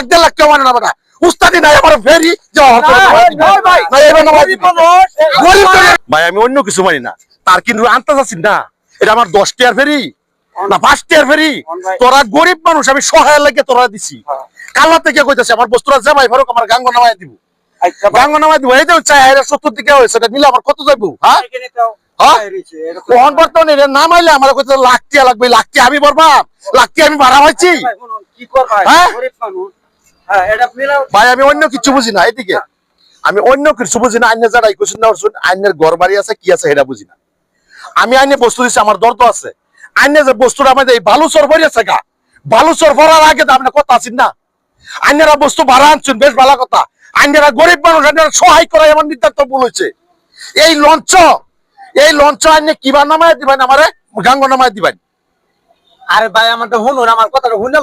লাখ দেড় লাখ কেউ মানে না বেটা। উস্তাদি নাই আমার ফেরি ভাই, আমি অন্য কিছু মানি না। তার কিন্তু আনতে চাচ্ছি না। এটা আমার দশ টিয়ার ফেরি না পাঁচ টিয়ার ফেরি। তোরা গরিব মানুষ আমি সহায় লাগে তোরা দিছি। হ্যাঁ। কালা থেকে কইতেছে আমার বস্তুরা জামাই ফারুক আমার গাঙ্গ নামায় দিব। আচ্ছা ভাই, গাঙ্গ নামায় দিব এই যে চাই সত্তর দিকে হয়েছে এটা নিলে আমার কত যাইব হ্যাঁ? হ্যাঁ? কোহন বর্তমানে আমার কইতে লাগবে লাখ টিয়া আমি আমি ভাড়া পাইছি। কি করবা? গরিব মানুষ। হ্যাঁ, ভাই আমি অন্য কিছু বুঝি না এদিকে আমি অন্য কিছু বুঝি না আইনের যারা শুন আইনের ঘর বাড়ি আছে কি আছে সেটা বুঝি না। আমি আইনে বস্তু দিচ্ছি আমার দর তো আছে। আইনে যে বস্তুটা আমাদের এই বালুচর ভরি আছে গা বালুচর ভরার আগে তো আপনার কথা আছেন না। আইনেরা বস্তু ভাড়া আনছেন বেশ ভালো কথা। আইনেরা গরিব মানুষ আইনেরা সহায় করা এমন নির্ধারিত ভুল হয়েছে। এই লঞ্চ এই লঞ্চ আইনে কিবা নামায় দিবেন আমারে? গাঙ্গ নামায় দিবেন। আরে ভাই আমারটা শুনুন আমার কথাটা শুনলেন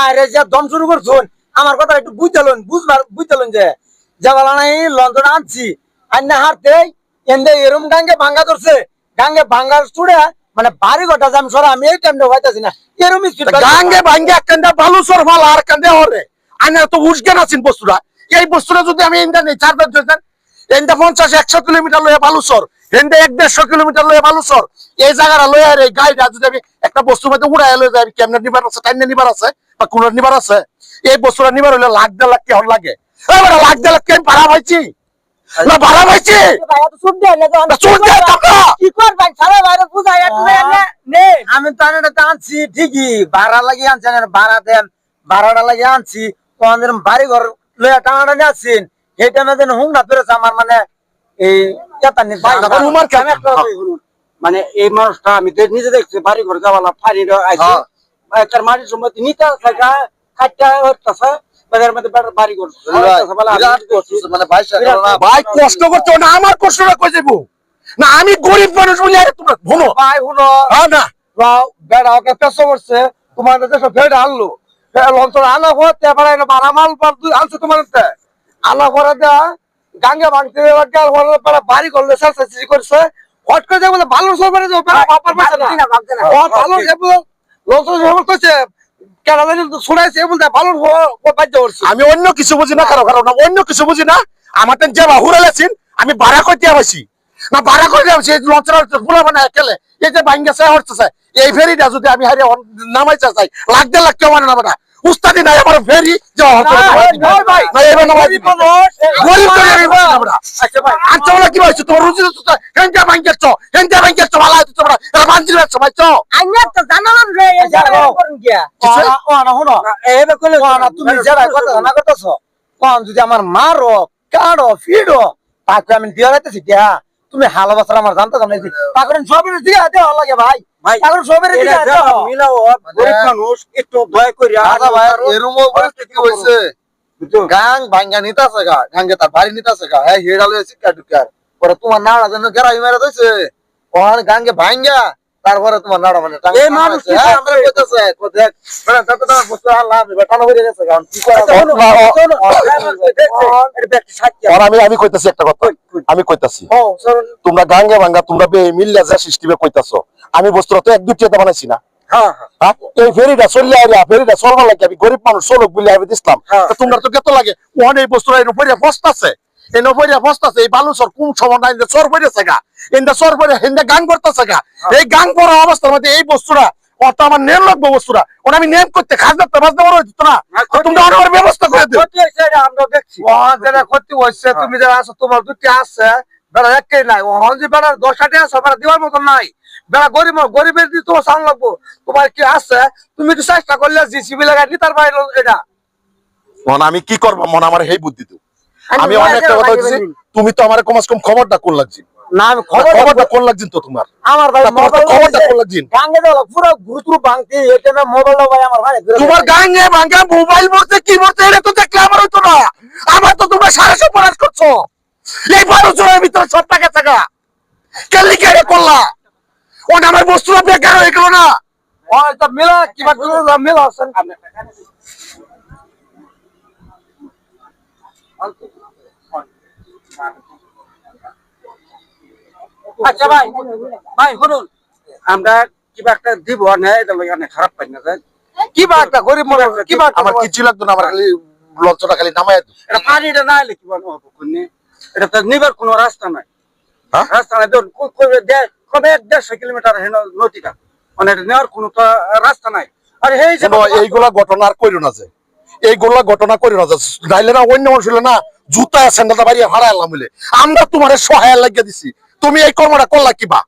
আরে যে দম শুরু করছুন আমার কথা একটু বুঝতেলুন বুঝবার বুঝতেলুন যে যে বলা নাই লন্ডন আনছি। আন্না হারতে এন্দে এরম গাঙ্গে ভাঙ্গা ধরছে। গাঙ্গে ভাঙ্গা ছুড়ে মানে বাড়ি ঘটা যাম সরা আমি এই টাইমটা হইতাছি না। এরম গাঙ্গে ভাঙ্গে একখানটা বালুচর ফাল আর কান্দে হরে। আইনের তো উসজ্ঞান আছেন বস্তুটা এই বস্তুটা যদি আমি ইন্দা নেই চার জন এনটা পঞ্চাশ একশো কিলোমিটার লয়ে বালুচর এনটা এক দেড়শো কিলোমিটার লয়ে বালুচর এই জায়গাটা লয়ে আর এই গাড়িটা যদি আমি একটা বস্তুর মধ্যে উড়াই লয়ে যাই কেমনে নিবার আছে টাইনে নিবার আছে বা কোন নিবার আছে? এই বস্তুটা নিবার হলে লাখ দেড় লাখ কেমন লাগে? এবার লাখ দেড় লাখ কেমন ভাড়া পাইছি? না ভাড়া না নে। আমি তো আনে আনছি ঠিকই। ভাড়া লাগিয়ে আনছি ভাড়া দেন। ভাড়াটা লাগিয়ে আনছি বাড়ি ঘর লইয়া টানাটা নিয়ে আসছেন এই টাইমে যেন হুংনা পেরেছে আমার মানে এই। মানে এই মানুষটা আমি তো নিজে দেখছি বাড়ি ঘর যাওয়ালা হ্যাঁ। তার মাটির সম্মতি নিতে থাকা কাটটা হচ্ছে মানে ভাই ভাই কষ্ট করতে না আমার কষ্টটা কই যাব না আমি গরিব মানুষ বলে আরে তোমরা ভুনো ভাই হুনো হ্যাঁ না। বেড়া ওকে পেছো করছে তোমার দেশে ফেড আনলো। লঞ্চন আনা হতে পারে বারা মাল পার আনছে তোমার তে আনা করে দেয়া গাঙ্গে ভাঙতে বাড়ি করলে করছে হট করে দেয় ভালো ভালো আমি অন্য কিছু বুঝি না কারও কারও না অন্য কিছু বুঝি না। আমার যে বাহুর এলেছেন আমি ভাড়া করতে আসি। না ভাড়া করে আসছি এই লঞ্চের পুরো মানে একেলে এই যে বাইঙ্গা চাই হচ্ছে এই ফেরিটা যদি আমি হারিয়ে নামাইতে চাই লাখ দেড় লাখ কেউ মানে না। উস্তাদি নাই আমার ভাই। বেটা আচ্ছা ভাই। আচ্ছা বলে কি হয়েছে তোমার রুচি তো হেন্টা চ। হেন্টা চ ভালো হয়েছে তোমরা। এরা বাঞ্জির ব্যবসা ভাই চ। আইনা তো জানালাম রে এই জায়গা করুন গিয়া কিসে? এবে কইলে না তুমি যারা কথা না করতেছ কোন যদি আমার মারো কাড়ো ফিডো তাকে আমি দিয়া রাইতেছি দিয়া। তুমি হালা বছর আমার জানতে জানো তাকে সবের দিয়া দেওয়া লাগে ভাই। ভাই, এখন সবের দিয়া দেওয়া মিলাও গরিব মানুষ একটু দয়া করে ভাই এরম পরিস্থিতি হয়েছে গাং ভাঙ্গা নিতাছে গা গাঙ্গে তার বাড়ি নিতাছে গা। হ্যাঁ হেডালে শিক্ষা ঢুকার পরে তোমার নাড়া যেন গেরাই মেরে গাঙ্গে ভাঙ্গা তারপরে তোমার নাড়া মানে টাঙ্গা এই মানুষ কি হ্যাঁ, আমরা কইতাছে, কই দেখ, তত বস্তু গেছে কি করা আমি আমি কইতাছি একটা কথা। আমি কইতাছি। তোমরা গাঙ্গে ভাঙ্গা তোমরা বে মিল্লা যা সিস্টেমে কইতাছো। আমি বস্তুটা তো এক দুটিয়াতে বানাইছি না। হ্যাঁ হ্যাঁ? এই ফেরিটা চললে আইরা ফেরিটা চলবার লাগে আমি গরিব মানুষ চলুক বলে আমি দিছিলাম। হ্যাঁ। তো তোমরা তো কত লাগে? ওখানে এই এই উপরে ফস্তাছে এই উপরে ফস্তাছে এই বালু সর কোন সময় নাই? সর পড়েছে গা। ইন্দা সর পড়ে হিন্দা গাং করতেছে গা। এই গাং করা অবস্থার মধ্যে এই বস্তুটা অত আমার নেম লাগবে বস্তুটা ওটা আমি নেম করতে খাস না দেওয়ার হইতো না। তোমরা অনেক ব্যবস্থা করে দিও। ক্ষতি হয়েছে এটা আমরা দেখছি। ওখান যেটা ক্ষতি হয়েছে তুমি যারা আছো তোমার দুটি আছে বেড়া একটাই নাই। যে বেড়া দশটা আছে বেড়া দেওয়ার মতন নাই। বেড়া গরিব গরিবের দিয়ে তোমার সামনে লাগবো। তোমার কি আছে? তুমি একটু চেষ্টা করলে জিসিবি লাগাই নিতার বাইরে এটা। মন আমি কি করব? মন আমার এই বুদ্ধি তো। আমি অনেকটা কথা হচ্ছে তুমি তো আমার কমাস কম খবরটা কোন লাগছি? না খবরটা কোন লাগছি তো তোমার? আমার ভাই খবরটা কোন গাঙ্গে পুরো গুরুত্ব ভাঙতি এটা না মোবাইল ভাই আমার ভাই তোমার গাঙ্গে ভাঙ্গা মোবাইল মরছে কি মরছে এটা তো দেখলে আমার হইতো না। আমার তো তোমরা সাড়ে পড়াশ করছ। এই বারো জনের ভিতরে সব টাকা টাকা কেলি কেড়ে করলা? ওটা আমার বস্তুটা বেকার হয়ে গেল না। মিলা কিবা মিলা আছেন আচ্ছা ভাই ভাই শুনুন। আমরা কিবা একটা দিব না এটা লাগে অনেক খারাপ পাই না স্যার কি বা একটা গরিব মানুষ কি বা একটা আমার কিছু লাগতো না আমার খালি লঞ্চটা খালি নামায় দিও। এটা পানিটা না এলে কি বানো কোনে এটা তো নিবার কোনো রাস্তা নাই। হ্যাঁ? রাস্তা নাই কবে এক দেড়শো কিলোমিটার হেন নদীটা? মানে এটা নেওয়ার কোনো তো রাস্তা নাই। আর এই এইগুলা ঘটনা আর কইরো না যে। এইগুলা ঘটনা করিও না নাইলে না অন্য মানুষ না জুতা স্যান্ডেলটা বাড়িয়ে হারাই আল্লাহ আমরা তোমার সহায় লাগিয়ে দিছি। তুমি এই কর্মটা করলা কিবা?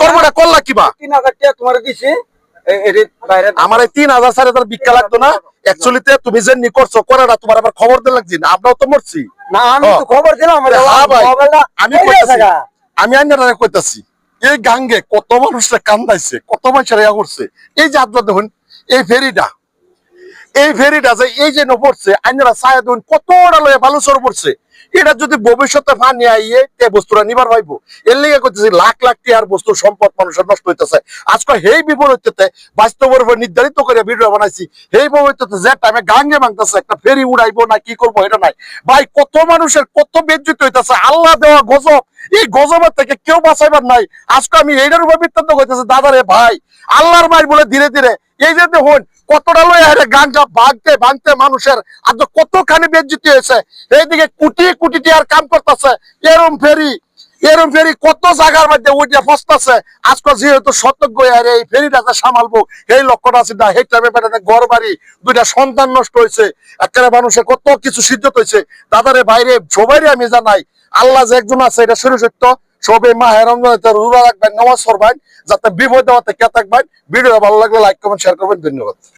কর্মটা করলা কিবা? তিন হাজার টাকা তোমার দিছি। আমার এই তিন হাজার চার হাজার ভিক্ষা লাগতো না। অ্যাকচুয়ালিতে তুমি যে নি করছ করাটা তোমার আবার খবর লাগছি না। আমরাও তো মরছি। না আমি তো খবর দিলাম রে, হ্যাঁ আমি এই আমি আইনারা কইতাছি এই গাঙ্গে কত মানুষরা কান্দাইছে কত মানুষের ইয়া করছে। এই যে আপনার দেখুন এই ফেরিটা এই ফেরিটা যে এই যে পড়ছে আইনারা ছায়া দেখুন কতটা লয়ে বালুচর পড়ছে। এটা যদি ভবিষ্যতে ফানি আইয়ে তে বস্তুরা নিবার পাইবো এর লেগে করতেছি লাখ লাখ টিয়ার বস্তু সম্পদ মানুষের নষ্ট হইতেছে। আজকে হেই বিপরীতে বাস্তবের উপর নির্ধারিত করে ভিডিও বানাইছি হেই বিপরীতে যে টাইমে গাঙ্গে ভাঙতেছে, একটা ফেরি উড়াইবো না, কি করব এটা নাই। ভাই, কত মানুষের কত বেজ্জিত হইতেছে, আল্লাহ দেওয়া গজব। এই গজবের থেকে কেউ বাঁচাইবার নাই। আজকে আমি এইটার উপর বৃত্তান্ত করতেছি দাদারে ভাই, আল্লাহর মাই বলে ধীরে ধীরে, এই যে দেখুন কতটা লয়ে আরে গাঞ্জা ভাঙতে ভাঙতে মানুষের আজ কতখানি বেজ্জিতি হয়েছে। এইদিকে কোটি কোটি টিয়ার কাম করতেছে। এরম ফেরি এরম ফেরি কত জায়গার মধ্যে উঠে ফসতেছে। আজকে যেহেতু সতর্ক আরে এই ফেরিটাকে সামালবো, এই লক্ষ্যটা আছে না টাইমে বেটাতে ঘর বাড়ি দুইটা সন্তান নষ্ট হয়েছে। একেবারে মানুষের কত কিছু সিদ্ধত হয়েছে। দাদারে বাইরে সবাই আমি জানাই, আল্লাহ যে একজন আছে, এটা সত্য। সবে মাহের রমজানে রোজা রাখবেন, নামাজ পড়বেন, যাতে বিপদ দেওয়াতে কে থাকবেন। ভিডিও ভালো লাগলে লাইক কমেন্ট শেয়ার করবেন। ধন্যবাদ।